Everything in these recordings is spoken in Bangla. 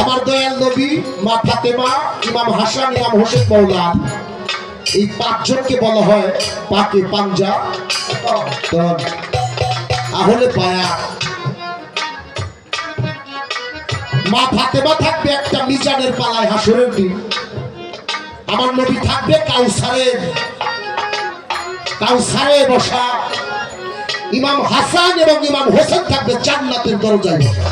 আমার দয়াল নবী, মা ফাতেমা, ইমাম হাসান, ইমাম হোসেন মৌলা। এই পাঁচজনকে বলা হয় পাকে পাঞ্জা। তাহলে পায়া। মা ফাতেমা থাকবে একটা মিজানের পালায় হাসরের দিন। আমার নবী থাকবে কাউসারের। কাউসারে বসা। ইমাম হাসান এবং ইমাম হোসেন থাকবে জান্নাতের দরজায় বসা।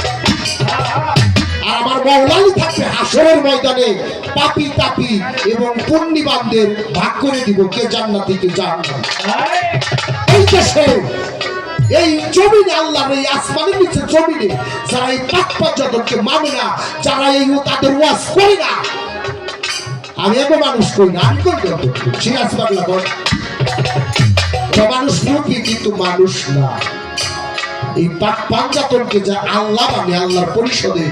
আমার মৌলালি থাকবে হাসরের ময়দানে পাপি তাপি এবং পুণ্যিবানদের ভাগ করে দিব কে জান্নাতি, কে জাহান্নাম। এই এই জমিনে আল্লাহর এই আসমানের নিচে জমিনে যারা এই পাক পর্যটককে মানে না, যারা এই তাদের ওয়াজ করে না, আমি এমন মানুষ করি না, আমি করি সিরাজ বাংলা। ওরা মানুষ রূপী কিন্তু মানুষ না। এই পাক পাঞ্জাতনকে যা আল্লাহ মানে আল্লাহর পরিষদে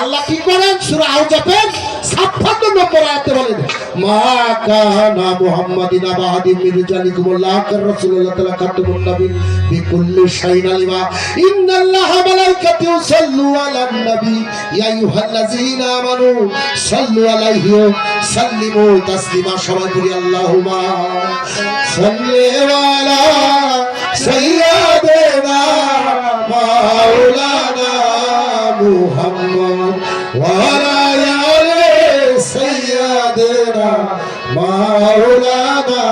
আল্লাহ কি করেন? সূরা আউজাবের 56 নম্বর আয়াতে বলেন, মা কানা মুহাম্মাদিন আবাদি মিন রিজালিকুম লাকার রাসূলুল্লাহ তাআলা খাতামুন নবী বিকুল্লি আলিমা। ইন্নাল্লাহা মালাইকাতাহু সাল্লু আলান নবী। ইয়া আইয়ুহাল্লাযীনা আমানু সাল্লু আলাইহি সাল্লিমু তাসলিমা। সবাই বলি সাল্লি মাওলানা